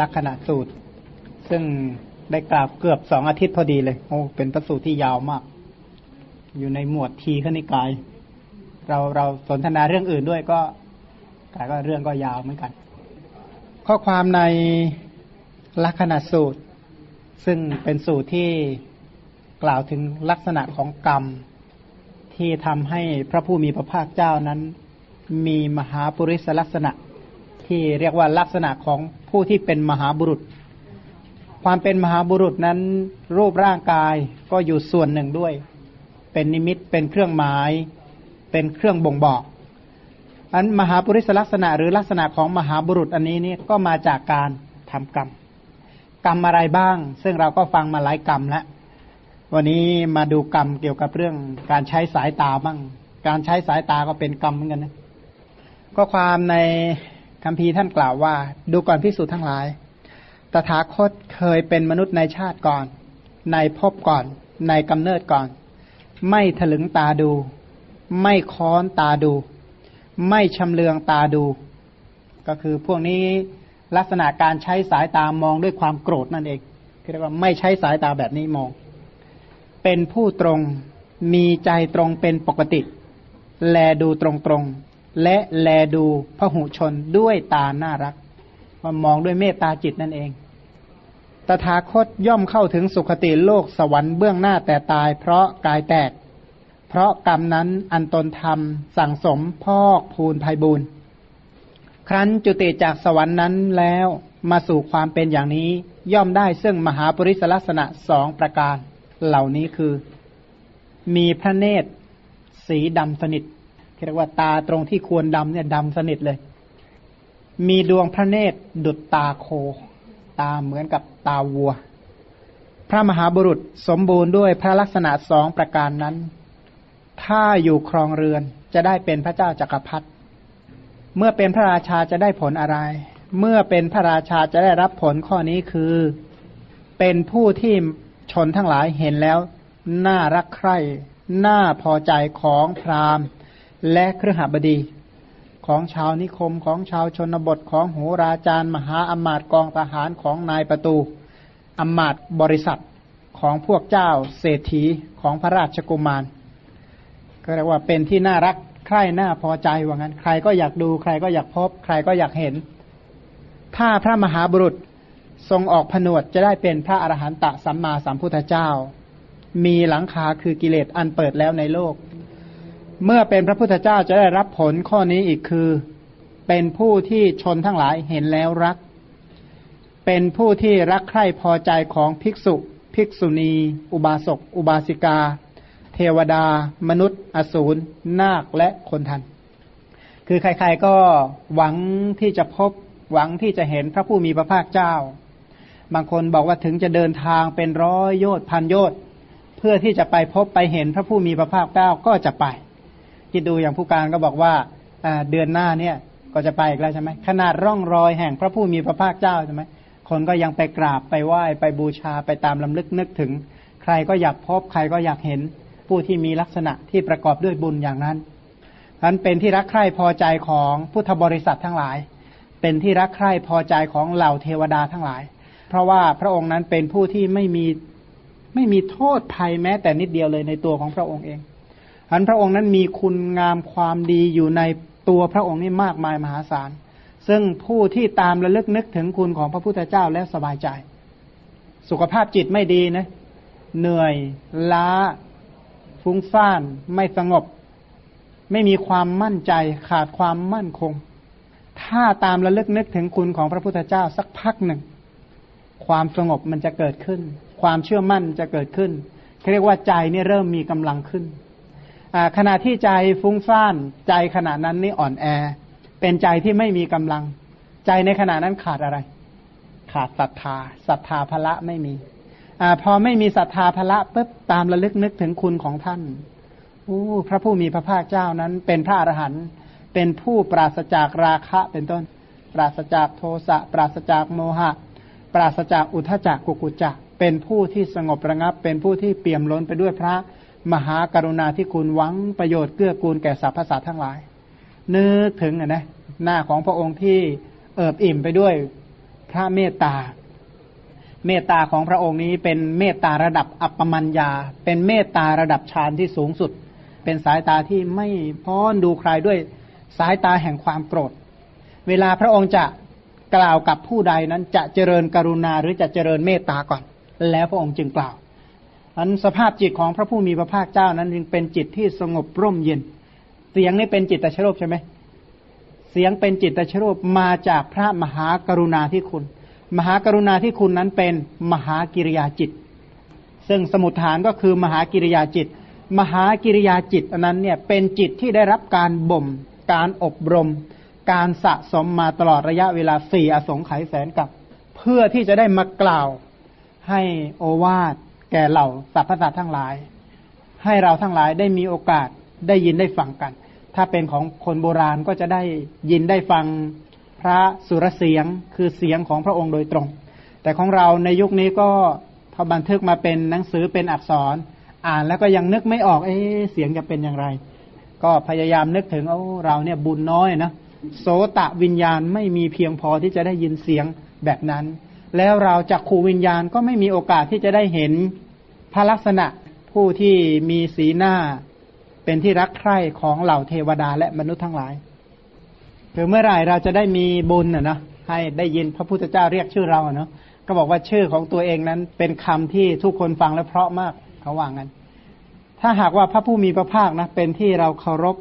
ลักษณะสูตร ซึ่งได้กล่าวเกือบสองอาทิตย์พอดีเลย โอ้เป็นพระสูตรที่ยาวมาก อยู่ในหมวดทีขณิกาย เราเราสนทนาเรื่องอื่นด้วยก็แต่ก็เรื่องก็ยาวเหมือนกัน ข้อความในลักษณะสูตร ซึ่งเป็นสูตรที่กล่าวถึงลักษณะของกรรมที่ทำให้พระผู้มีพระภาคเจ้านั้น มีมหาปุริสลักษณะ ที่เรียกว่าลักษณะของผู้ที่เป็นมหาบุรุษ ความเป็นมหาบุรุษนั้น รูปร่างกายก็อยู่ส่วนหนึ่งด้วย เป็นนิมิตเป็นเครื่องหมาย เป็นเครื่องบ่งบอก อันมหาปุริสลักษณะหรือลักษณะของมหาบุรุษอันนี้นี่ก็มาจากการทำกรรม กรรมอะไรบ้าง ซึ่งเราก็ฟังมาหลายกรรมแล้ววันนี้มาดูกรรมเกี่ยวกับเรื่องการใช้สายตาบ้าง การใช้สายตาก็เป็นกรรมเหมือนกันนะ ก็ความใน คำพีท่านกล่าวว่า ดูก่อนพิสูจน์ทั้งหลาย ตถาคตเคยเป็นมนุษย์ในชาติก่อน ในภพก่อน ในกำเนิดก่อน ไม่ถลึงตาดู ไม่ค้อนตาดู ไม่ชำเลืองตาดู ก็คือพวกนี้ลักษณะการใช้สายตามองด้วยความโกรธนั่นเองเรียกว่าไม่ใช้สายตาแบบนี้มอง เป็นผู้ตรงมีใจตรงเป็นปกติ แลดูตรงตรง และแลดูพหุชนด้วยตาน่ารักมามองด้วยเมตตาจิตนั่นเอง ตถาคตย่อมเข้าถึงสุคติโลกสวรรค์เบื้องหน้าแต่ตาย เพราะกายแตก เพราะกรรมนั้นอันตนทำสั่งสมพอกพูนภัยบูนครั้นจุติจากสวรรค์นั้นแล้วมาสู่ความเป็นอย่างนี้ย่อมได้ซึ่งมหาปริศลักษณะสองประการ เหล่านี้คือ มีพระเนตร สีดำสนิท เรียกว่าตาตรงที่ควรดำเนี่ยดำสนิทเลย มีดวงพระเนตรดุจตาโค ตาเหมือนกับตาวัว พระมหาบุรุษสมบูรณ์ด้วยพระลักษณะสองประการนั้น ถ้าอยู่ครองเรือนจะได้เป็นพระเจ้าจากักรพรรดิเมื่อเป็นพระราชาจะได้ผลอะไร เมื่อเป็นพระราชาจะได้รับผลข้อนี้คือ เป็นผู้ที่ชนทั้งหลายเห็นแล้ว น่ารักใคร่ น่าพอใจของพราหมณ์ และเครือหบดีของชาวนิคมของชาวชนบทของโหราจารย์ มหาอมาตย์กองทหารของนายประตูอมาตย์บริษัทของพวกเจ้าเศรษฐีของพระราชกุมาร ก็เรียกว่าเป็นที่น่ารักใคร่น่าพอใจว่างั้น ใครก็อยากดูใครก็อยากพบ ใครก็อยากเห็น ถ้าพระมหาบุรุษทรงออกผนวดจะได้เป็นพระอรหันตสัมมาสัมพุทธเจ้า มีหลังคาคือกิเลสอันเปิดแล้วในโลก เมื่อเป็นพระพุทธเจ้าจะได้รับผลข้อนี้อีกคือเป็นผู้ที่ชนทั้งหลายเห็นแล้วรัก เป็นผู้ที่รักใคร่พอใจของภิกษุ ภิกษุณี อุบาสก อุบาสิกา เทวดา มนุษย์ อสูร นาคและคนทัน คือใครๆก็หวังที่จะพบหวังที่จะเห็นพระผู้มีพระภาคเจ้า บางคนบอกว่าถึงจะเดินทางเป็นร้อยโยชน์พันโยชน์เพื่อที่จะไปพบไปเห็นพระผู้มีพระภาคเจ้าก็จะไป คิดดูอย่างผู้การก็บอกว่าเดือนหน้าเนี่ยก็จะไปอีกแล้วใช่ไหมขนาดร่องรอยแห่งพระผู้มีพระภาคเจ้าใช่ไหมคนก็ยังไปกราบไปไหว้ไปบูชาไปตามลำลึกนึกถึง ใครก็อยากพบใครก็อยากเห็นผู้ที่มีลักษณะที่ประกอบด้วยบุญอย่างนั้นนั้นเป็นที่รักใคร่พอใจของพุทธบริษัททั้งหลาย เป็นที่รักใคร่พอใจของเหล่าเทวดาทั้งหลาย เพราะว่าพระองค์นั้นเป็นผู้ที่ไม่มีไม่มีโทษภัยแม้แต่นิดเดียวเลยในตัวของพระองค์เอง อันพระองค์นั้นมีคุณงามความดีอยู่ในตัวพระองค์นี่มากมายมหาศาล ซึ่งผู้ที่ตามระลึกนึกถึงคุณของพระพุทธเจ้าแล้วสบายใจ สุขภาพจิตไม่ดีนะ เหนื่อย ล้า ฟุ้งซ่าน ไม่สงบ ไม่มีความมั่นใจ ขาดความมั่นคง ถ้าตามระลึกนึกถึงคุณของพระพุทธเจ้าสักพักหนึ่ง ความสงบมันจะเกิดขึ้น ความเชื่อมั่นจะเกิดขึ้นเรียกว่าใจนี่เริ่มมีกำลังขึ้น ขณะที่ใจฟุ้งซ่านใจขณะนั้นนี่อ่อนแอ เป็นใจที่ไม่มีกำลัง ใจในขณะนั้นขาดอะไร ขาดศรัทธาศรัทธาพละไม่มีอพอไม่มีศรัทธาพละปุ๊บตามระลึกนึกถึงคุณของท่านอู้พระผู้มีพระภาคเจ้านั้น เป็นพระอรหันต์เป็นผู้ปราศจากราคะเป็นต้น ปราศจากโทสะปราศจากโมหะ ปราศจากอุทจักกุกุจักเป็นผู้ที่สงบระงับ เป็นผู้ที่เปี่ยมล้นไปด้วยพระ มหากรุณาที่คุณหวังประโยชน์เกื้อกูลแก่สรรพสัตว์ทั้งหลาย นึกถึงนะหน้าของพระองค์ที่เอิบอิ่มไปด้วยพระเมตตา เมตตาของพระองค์นี้เป็นเมตตาระดับอัปปมัญญา เป็นเมตตาระดับฌานที่สูงสุด เป็นสายตาที่ไม่พ้อนดูใครด้วยสายตาแห่งความโกรธ เวลาพระองค์จะกล่าวกับผู้ใดนั้นจะเจริญกรุณาหรือจะเจริญเมตตาก่อน แล้วพระองค์จึงกล่าว อันสภาพจิตของพระผู้มีพระภาคเจ้านั้นจึงเป็นจิตที่สงบร่มเย็น เสียงนี่เป็นจิตตชโลบใช่ไหมเสียงเป็นจิตตชโลบมาจากพระมหากรุณาที่คุณ มหากรุณาที่คุณนั้นเป็นมหากิริยาจิต ซึ่งสมุทฐานก็คือมหากิริยาจิต มหากิริยาจิตอันนั้นเนี่ยเป็นจิตที่ได้รับการบ่ม การอบรม การสะสมมาตลอดระยะเวลาสี่อสงไขยแสนกับ เพื่อที่จะได้มากล่าวให้โอวาท แก่เหล่าสรรพสัตว์ทั้งหลาย ให้เราทั้งหลายได้มีโอกาสได้ยินได้ฟังกัน ถ้าเป็นของคนโบราณก็จะได้ยินได้ฟังพระสุรเสียงคือเสียงของพระองค์โดยตรง แต่ของเราในยุคนี้ก็พอบันทึกมาเป็นหนังสือเป็นอักษร อ่านแล้วก็ยังนึกไม่ออกเอ๊เสียงจะเป็นอย่างไร ก็พยายามนึกถึงโอ้เราเนี่ยบุญน้อยนะโสตะวิญญาณไม่มีเพียงพอที่จะได้ยินเสียงแบบนั้น แล้วเราจากขูวิญญาณก็ไม่มีโอกาสที่จะได้เห็นพระลักษณะผู้ที่มีสีหน้าเป็นที่รักใคร่ของเหล่าเทวดาและมนุษย์ทั้งหลายคือเมื่อไหร่เราจะได้มีบุญอะนะให้ได้ยินพระพุทธเจ้าเรียกชื่อเราอะเนาะก็บอกว่าชื่อของตัวเองนั้นเป็นคำที่ทุกคนฟังแล้วเพราะมากเขาว่างั้น ถ้าหากว่าพระผู้มีพระภาคนะเป็นที่เราเคารพ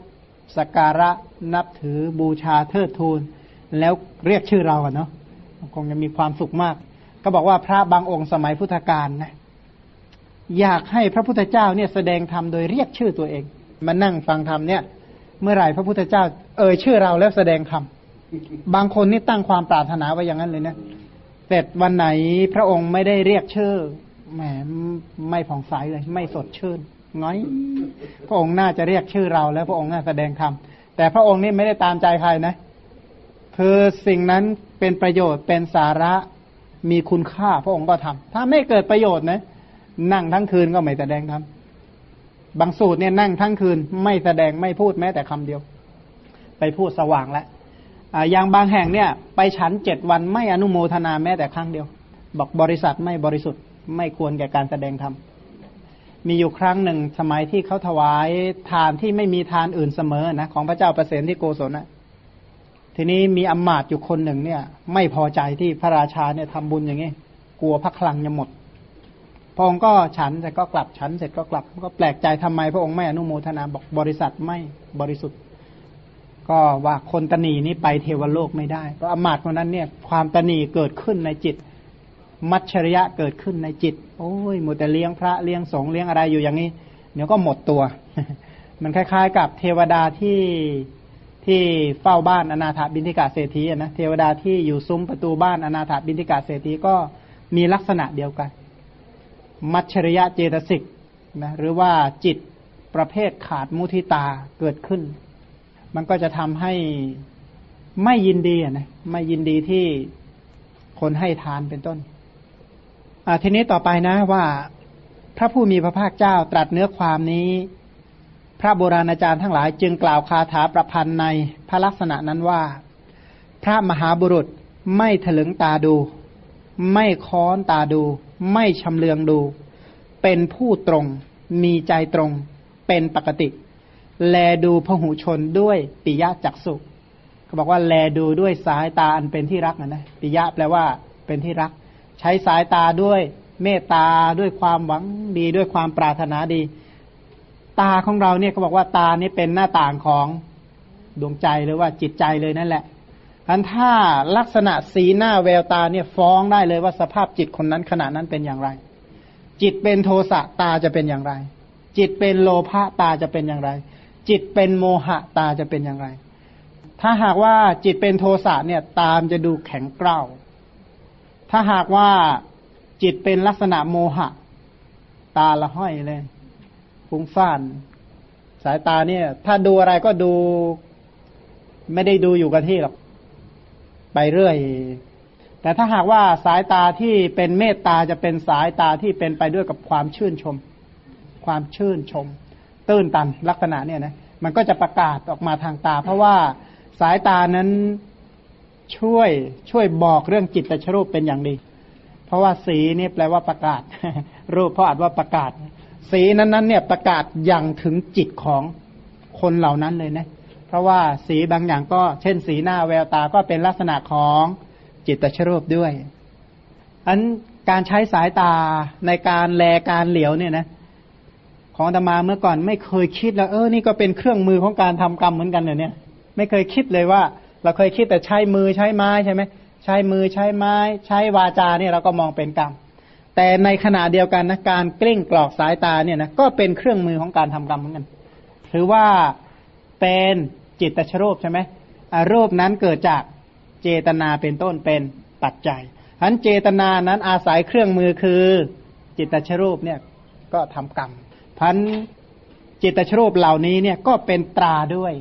สักการะนับถือบูชาเทิดทูน แล้วเรียกชื่อเราอะเนาะ คงจะมีความสุขมาก ก็บอกว่าพระบางองค์สมัยพุทธกาลนะอยากให้พระพุทธเจ้าเนี่ยแสดงธรรมโดยเรียกชื่อตัวเอง มานั่งฟังธรรมเนี่ย เมื่อไหร่พระพุทธเจ้า เอ่ยชื่อเราแล้วแสดงธรรมบางคนนี่ตั้งความปรารถนาไว้อย่างนั้นเลยนะเสร็จวันไหนพระองค์ไม่ได้เรียกชื่อแหมไม่ผ่องใสเลย ไม่สดชื่นง้อย พระองค์น่าจะเรียกชื่อเราแล้วพระองค์น่าแสดงธรรมแต่พระองค์นี่ไม่ได้ตามใจใครนะ คือสิ่งนั้นเป็นประโยชน์เป็นสาระมีคุณค่าพระองค์ก็ทำถ้าไม่เกิดประโยชน์นะ นั่งทั้งคืนก็ไม่แสดงธรรมบางสูตรเนี่ยนั่งทั้งคืน ไม่แสดงไม่พูดแม้แต่คำเดียว ไปพูดสว่างแล้วอย่างบางแห่งเนี่ย ไปฉันเจ็ดวันไม่อนุโมทนาแม้แต่ครั้งเดียว บอกบริษัทไม่บริสุทธิ์ไม่ควรแก่การแสดงธรรมมีอยู่ครั้งหนึ่งสมัยที่เขาถวายทานที่ไม่มีทานอื่นเสมอนะของพระเจ้าประเสนที่โกศลนะ ทีนี้มีอมาตอยู่คนหนึ่งเนี่ย ไม่พอใจที่พระราชาเนี่ยทำบุญอย่างนี้ กลัวพระคลังจะหมด พระองค์ก็ฉันแต่ก็กลับฉันเสร็จก็กลับ ก็แปลกใจทำไมพระองค์ไม่อนุโมทนาบอกบริษัทไม่บริสุทธิ์ ก็ว่าคนตนีนี้ไปเทวโลกไม่ได้เพราะอมาตคนนั้นเนี่ย ความตนีเกิดขึ้นในจิต มัจฉริยะเกิดขึ้นในจิต โอ้ยหมดแต่เลี้ยงพระเลี้ยงสงฆ์เลี้ยงอะไรอยู่อย่างนี้เดี๋ยวก็หมดตัว มันคล้าย ๆ กับเทวดาที่ ที่เฝ้าบ้านอนาถบินทิกาเศรษฐีนะเทวดาที่อยู่ซุ้มประตูบ้านอนาถบินทิกาเศรษฐีก็มีลักษณะเดียวกัน มัจฉริยะเจตสิกนะหรือว่าจิตประเภทขาดมุทิตาเกิดขึ้น มันก็จะทำให้ไม่ยินดีนะไม่ยินดีที่คนให้ทานเป็นต้นทีนี้ต่อไปนะว่าพระผู้มีพระภาคเจ้าตรัสเนื้อความนี้ พระโบราณอาจารย์ทั้งหลาย จึงกล่าวคาถาประพันธ์ในพระลักษณะนั้นว่า พระมหาบุรุษไม่ถลึงตาดู ไม่ค้อนตาดู ไม่ชำเลืองดู เป็นผู้ตรง มีใจตรง เป็นปกติ แลดูพหูชนด้วยปิยะจักสุเขาบอกว่าแลดูด้วยสายตาอันเป็นที่รักนะนะปิยะแปลว่า เป็นที่รัก ใช้สายตาด้วยเมตตาด้วยความหวังดีด้วยความปรารถนาดี ตาของเราเนี่ยเขาบอกว่าตานี่เป็นหน้าต่างของดวงใจหรือว่าจิตใจเลยนั่นแหละอันถ้าลักษณะสีหน้าแววตาเนี่ยฟ้องได้เลยว่าสภาพจิตคนนั้นขณะนั้นเป็นอย่างไร จิตเป็นโทสะตาจะเป็นอย่างไร จิตเป็นโลภะตาจะเป็นอย่างไร จิตเป็นโมหะตาจะเป็นอย่างไร ถ้าหากว่าจิตเป็นโทสะเนี่ยตามจะดูแข็งเกร้าถ้าหากว่าจิตเป็นลักษณะโมหะ ตาละห้อยเลย ฟุ้งซ่าน สายตาเนี่ย ถ้าดูอะไรก็ดู ไม่ได้ดูอยู่กับที่หรอก ไปเรื่อย แต่ถ้าหากว่าสายตาที่เป็นเมตตาจะเป็นสายตาที่เป็นไปด้วยกับความชื่นชม ความชื่นชม ตื้นตันลักษณะเนี่ยนะมันก็จะประกาศออกมาทางตา เพราะว่าสายตานั้นช่วยช่วยบอกเรื่องจิตตชรูปเป็นอย่างดี เพราะว่าสีนี่แปลว่าประกาศ รูปเพราะอาจว่าประกาศ สีนั้นๆเนี่ยประกาศอย่างถึงจิตของคนเหล่านั้นเลยนะ เพราะว่าสีบางอย่างก็เช่น สีหน้าแววตาก็เป็นลักษณะของจิตตชรูปด้วย อันการใช้สายตาในการแลการเหลียวเนี่ยนะ ของธรรมาเมื่อก่อนไม่เคยคิดแล้วเออนี่ก็เป็นเครื่องมือของการทำกรรมเหมือนกันเลยเนี่ย ไม่เคยคิดเลยว่า เราเคยคิดแต่ใช้มือใช้ไม้ใช่ไหมใช้มือใช้ไม้ ใช้วาจาเนี่ยเราก็มองเป็นกรรม แต่ในขณะเดียวกันนะการกลิ้งกรอกสายตาเนี่ยนะก็เป็นเครื่องมือของการทำกรรมเหมือนกันถือว่าเป็นจิตตชรูปใช่ไหมรูปนั้นเกิดจากเจตนาเป็นต้นเป็นปัจจัยอันเจตนานั้นอาศัยเครื่องมือคือจิตตชรูปเนี่ยก็ทำกรรมพันจิตตชรูปเหล่านี้เนี่ยก็เป็นตราด้วย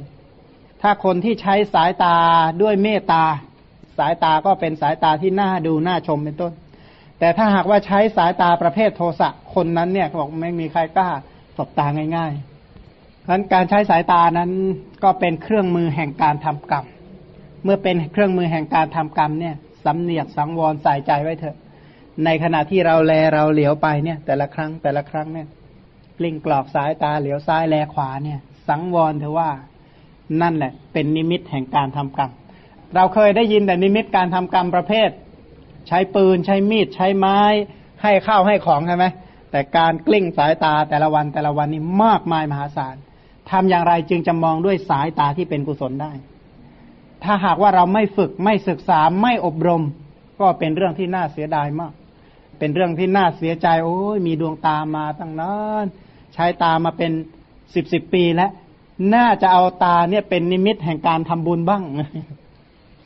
ถ้าคนที่ใช้สายตาด้วยเมตตา สายตาก็เป็นสายตาที่น่าดูน่าชมเป็นต้น แต่ถ้าหากว่าใช้สายตาประเภทโทสะคนนั้นเนี่ยบอกไม่มีใครกล้าสบตาง่ายๆเพราะการใช้สายตานั้นก็เป็นเครื่องมือแห่งการทำกรรม เมื่อเป็นเครื่องมือแห่งการทำกรรมเนี่ยสำเนียกสังวรใส่ใจไว้เถอะ ในขณะที่เราแลเราเหลียวไปเนี่ย แต่ละครั้งแต่ละครั้งเนี่ยกลิ้งกรอกสายตาเหลียวซ้ายแลขวาเนี่ย สังวรเถอะว่านั่นแหละ เป็นนิมิตแห่งการทำกรรม เราเคยได้ยินแต่นิมิตการทำกรรมประเภท ใช้ปืนใช้มีดใช้ไม้ ให้ข้าวให้ของใช่ไหมแต่การกลิ้งสายตาแต่ละวันแต่ละวันนี่มากมายมหาศาลทำอย่างไรจึงจะมองด้วยสายตาที่เป็นกุศลได้ ถ้าหากว่าเราไม่ฝึกไม่ศึกษาไม่อบรม ก็เป็นเรื่องที่น่าเสียดายมาก เป็นเรื่องที่น่าเสียใจ โอ้ยมีดวงตามาตั้งนานใช้ตามาเป็นสิบสิบปีแล้วน่าจะเอาตาเนี่ยเป็นนิมิตแห่งการทำบุญบ้าง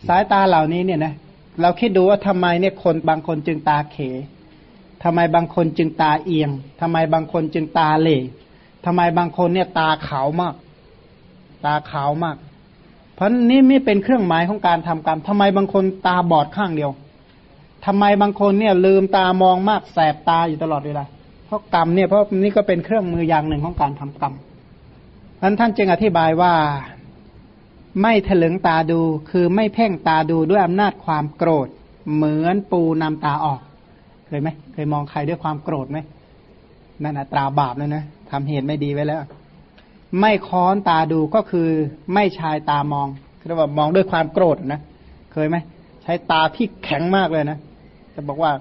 สายตาเหล่านี้เนี่ยนะ เราคิดดูว่าทำไมเนี่ยคนบางคนจึงตาเขทำไมบางคนจึงตาเอียงทำไมบางคนจึงตาเหล่ทำไมบางคนเนี่ยตาขาวมาก ตาขาวมาก เพราะนี่ไม่เป็นเครื่องหมายของการทำกรรมทำไมบางคนตาบอดข้างเดียวทำไมบางคนเนี่ยลืมตามองมากแสบตาอยู่ตลอดเวลา เพราะกรรมเนี่ยเพราะนี่ก็เป็นเครื่องมืออย่างหนึ่งของการทำกรรมนั้นท่านจึงอธิบายว่า ไม่ถลึงตาดูคือไม่เพ่งตาดูด้วยอำนาจความโกรธ เหมือนปูนำตาออก เคยไหมเคยมองใครด้วยความโกรธไหมนั่นนะตราบาปแล้วนะทำเหตุไม่ดีไว้แล้ว ไม่ค้อนตาดูก็คือไม่ชายตามองเรียกว่ามองด้วยความโกรธนะเคยไหมใช้ตาที่แข็งมากเลยนะจะบอกว่า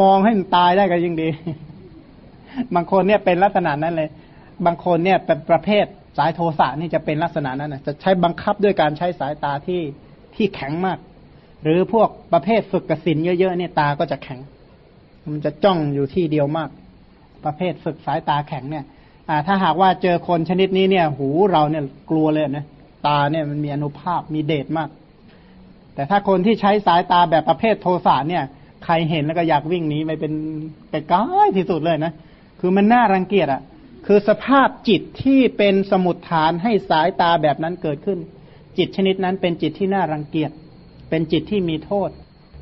มองให้มันตายได้ก็ยิ่งดี บางคนเนี่ยเป็นลักษณะนั้นเลย บางคนเนี่ยเป็นประเภท สายโทสะนี่จะเป็นลักษณะนั้นนะจะใช้บังคับด้วยการใช้สายตาที่ที่แข็งมาก หรือพวกประเภทฝึกกสินเยอะๆเนี่ยตาก็จะแข็ง มันจะจ้องอยู่ที่เดียวมาก ประเภทฝึกสายตาแข็งเนี่ยอ่าถ้าหากว่าเจอคนชนิดนี้เนี่ย หูเราเนี่ยกลัวเลยนะตาเนี่ยมันมีอนุภาพมีเดชมาก แต่ถ้าคนที่ใช้สายตาแบบประเภทโทสะเนี่ย ใครเห็นแล้วก็อยากวิ่งหนีไปเป็นไกลๆที่สุดเลยนะคือมันน่ารังเกียจอะ่ะ คือสภาพจิตที่เป็นสมุดฐานให้สายตาแบบนั้นเกิดขึ้น จิตชนิดนั้นเป็นจิตที่น่ารังเกียจ เป็นจิตที่มีโทษ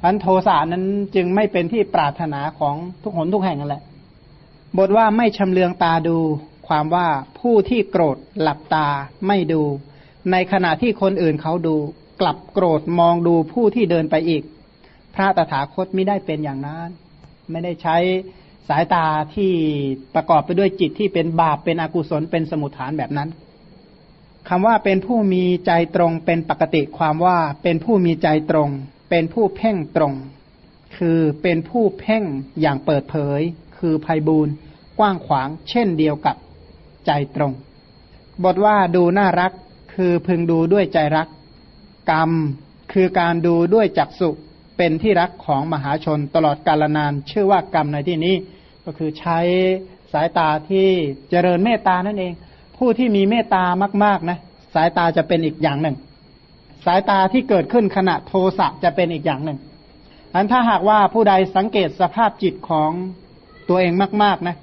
อันโทสะนั้นจึงไม่เป็นที่ปรารถนาของทุกหนทุกแห่งนั่นแหละ บทว่าไม่ชำเลืองตาดู ความว่าผู้ที่โกรธหลับตาไม่ดู ในขณะที่คนอื่นเขาดู กลับโกรธมองดูผู้ที่เดินไปอีก พระตถาคตไม่ได้เป็นอย่างนั้น ไม่ได้ใช้ สายตาที่ประกอบไปด้วยจิตที่เป็นบาปเป็นอกุศลเป็นสมุทฐานแบบนั้นคำว่าเป็นผู้มีใจตรงเป็นปกติความว่าเป็นผู้มีใจตรง เป็นผู้เพ่งตรง คือเป็นผู้เพ่งอย่างเปิดเผย คือภัยบูนกว้างขวาง เช่นเดียวกับใจตรง บทว่าดูน่ารักคือพึงดูด้วยใจรัก กรรม คือการดูด้วยจักสุ เป็นที่รักของมหาชนตลอดกาลนานชื่อว่ากรรมในที่นี้ ก็คือใช้สายตาที่เจริญเมตตานั่นเอง ผู้ที่มีเมตตามากๆนะสายตาจะเป็นอีกอย่างหนึ่ง สายตาที่เกิดขึ้นขณะโทสะจะเป็นอีกอย่างหนึ่งอันถ้าหากว่าผู้ใดสังเกตสภาพจิตของตัวเองมาก ๆนะ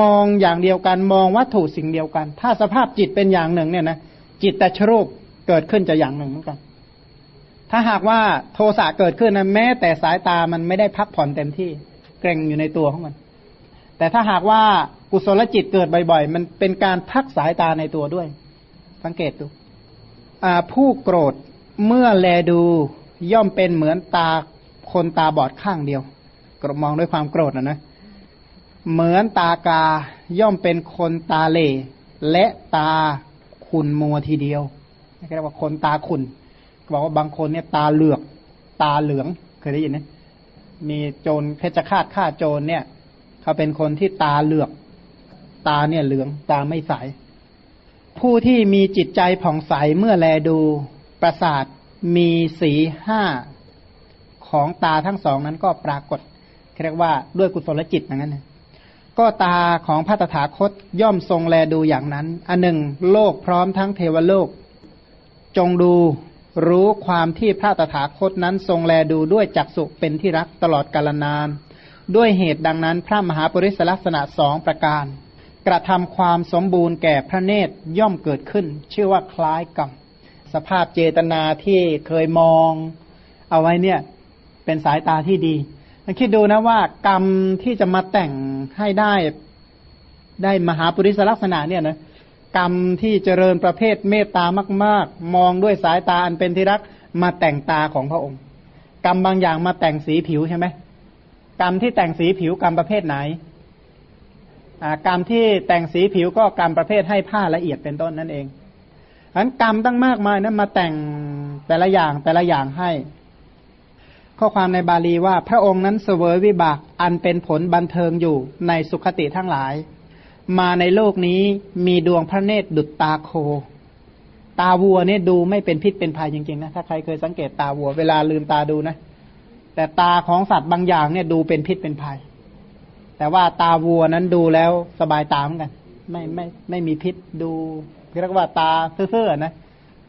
มองอย่างเดียวกันมองวัตถุสิ่งเดียวกัน ถ้าสภาพจิตเป็นอย่างหนึ่งเนี่ยนะจิตแต่ชรูปเกิดขึ้นจะอย่างหนึ่งเหมือนกัน ถ้าหากว่าโทสะเกิดขึ้นนะแม้แต่สายตามันไม่ได้พักผ่อนเต็มที่เกรงอยู่ในตัวของมัน แต่ถ้าหากว่ากุศลจิตเกิดบ่อยๆ มันเป็นการพักสายตาในตัวด้วย สังเกตดูผู้โกรธเมื่อแลดูย่อมเป็นเหมือนตาคนตาบอดข้างเดียวกรมองด้วยความโกรธนะนะ เหมือนตากาย่อมเป็นคนตาเหล่และตาขุนมัวทีเดียวเรียกว่าคนตาขุน บอกว่าบางคนเนี่ยตาเหลือก ตาเหลืองเคยได้ยินไหมมีโจรเพชฌฆาตฆ่าโจรเนี่ย เขาเป็นคนที่ตาเหลือก ตาเนี่ยเหลือง ตาไม่ใส ผู้ที่มีจิตใจผ่องใสเมื่อแลดูประสาทมีสีห้าของตาทั้งสองนั้นก็ปรากฏเรียกว่าด้วยกุศลจิตอย่างนั้นก็ตาของพระตถาคตย่อมทรงแลดูอย่างนั้น อันหนึ่ง โลกพร้อมทั้งเทวโลก จงดู รู้ความที่พระตถาคตนั้นทรงแลดูด้วยจักสุเป็นที่รักตลอดกาลนาน ด้วยเหตุดังนั้นพระมหาปริศลักษณะสองประการ กระทำความสมบูรณ์แก่พระเนตรย่อมเกิดขึ้น ชื่อว่าคล้ายกรรมสภาพเจตนาที่เคยมอง เอาไว้เนี่ย เป็นสายตาที่ดีคิดดูนะว่ากรรมที่จะมาแต่งให้ได้ได้มหาปริสลักษณะเนี่ยนะ กรรมที่เจริญประเภทเมตตามาก ๆ มองด้วยสายตาอันเป็นที่รักมาแต่งตาของพระองค์ กรรมบางอย่างมาแต่งสีผิวใช่ไหมกรรมที่แต่งสีผิวกรรมประเภทไหนกรรมที่แต่งสีผิวก็กรรมประเภทให้ผ้าละเอียดเป็นต้นนั่นเองอันกรรมตั้งมากมายนะั้นมาแต่งแต่ละอย่างแต่ละอย่างให้ ข้อความในบาลีว่าพระองค์นั้นเสวยวิบากอันเป็นผลบันเทิงอยู่ในสุขติทั้งหลาย มาในโลกนี้มีดวงพระเนตรดุจตาโค ตาวัวเนี่ยดูไม่เป็นพิษเป็นภัยจริงๆนะถ้าใครเคยสังเกตตาวัวเวลาลืมตาดูนะ แต่ตาของสัตว์บางอย่างเนี่ยดูเป็นพิษเป็นภัย แต่ว่าตาวัวนั้นดูแล้วสบายตาเหมือนกัน ไม่ไม่ไม่มีพิษดูเรียกว่าตาเซื่อๆนะ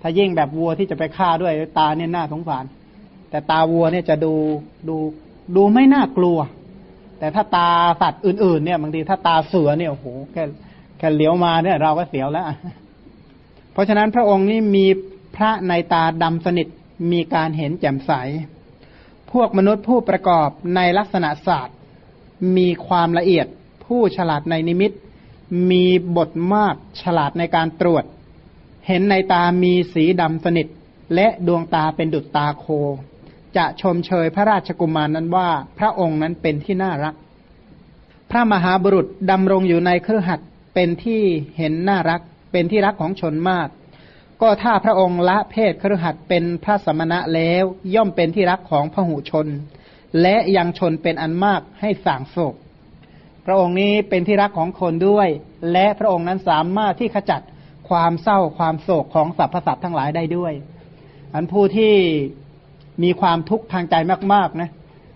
ถ้ายิ่งแบบวัวที่จะไปฆ่าด้วยตาเนี่ยน่าสงสาร แต่ตาวัวเนี่ยจะดูดูดูไม่น่ากลัว แต่ถ้าตาสัตว์อื่นๆ เนี่ยบางทีถ้าตาเสือเนี่ยโอ้โหแค่แค่เลี้ยวมาเนี่ย เราก็เสียวแล้ว เพราะฉะนั้นพระองค์นี้มีพระในตาดำสนิทมีการเห็นแจ่มใส พวกมนุษย์ผู้ประกอบในลักษณะศาสตร์ มีความละเอียดผู้ฉลาดในนิมิต มีบทมากฉลาดในการตรวจ เห็นในตามีสีดำสนิท และดวงตาเป็นดุจตาโค จะชมเชยพระราชกุมารนนั้นว่า พระองค์นั้นเป็นที่น่ารัก พระมหาบุรุษดำรงอยู่ในเครือขัดเป็นที่เห็นน่ารัก เป็นที่รักของชนมาก ก็ถ้าพระองค์ละเพศเครือขัดเป็นพระสมณะแล้วย่อมเป็นที่รักของพหุชน และยังชนเป็นอันมากให้สางโศก พระองค์นี้เป็นที่รักของคนด้วย และพระองค์นั้นสามารถที่ขจัดความเศร้าความโศกของสรรพสัตว์ทั้งหลายได้ด้วย อันผู้ที่ มีความทุกข์ทางใจมากๆนะ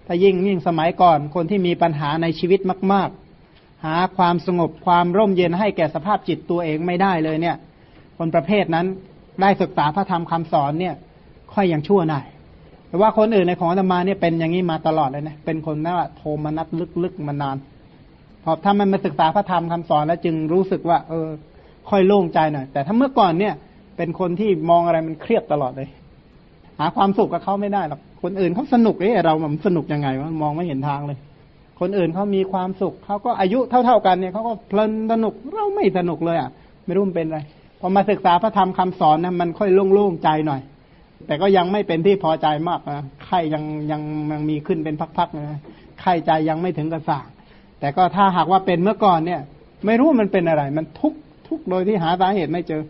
ถ้ายิ่งยิ่งสมัยก่อนคนที่มีปัญหาในชีวิตมาก ๆ หาความสงบความร่มเย็นให้แก่สภาพจิตตัวเองไม่ได้เลยเนี่ย คนประเภทนั้นได้ศึกษาพระธรรมคำสอนเนี่ย ค่อยยังชั่วหน่อยแต่ว่าคนอื่นในของธรรมาเนี่ยเป็นอย่างนี้มาตลอดเลยนะเป็นคนน่าโทมนัดลึกๆมานานพอถ้ามันมาศึกษาพระธรรมคำสอนแล้วจึงรู้สึกว่า เออ ค่อยโล่งใจหน่อยแต่ถ้าเมื่อก่อนเนี่ย เป็นคนที่มองอะไรมันเครียดตลอดเลย หาความสุขกับเขาไม่ได้หรอกคนอื่นเขาสนุกเอ้เรามันสนุกยังไงวะมองไม่เห็นทางเลย คนอื่นเขามีความสุขเขาก็อายุเท่าๆกันเนี่ยเขาก็เพลินสนุกเราไม่สนุกเลยอะ ไม่รู้มันเป็นอะไรพอมาศึกษาพระธรรมคำสอนนะมันค่อยโล่งๆใจหน่อย แต่ก็ยังไม่เป็นที่พอใจมากนะไข่ยังยังยังมีขึ้นเป็นพักๆนะไข่ใจยังไม่ถึงกระสางแต่ก็ถ้าหากว่าเป็นเมื่อก่อนเนี่ย ไม่รู้มันเป็นอะไร มันทุกทุกโดยที่หาสาเหตุไม่เจอ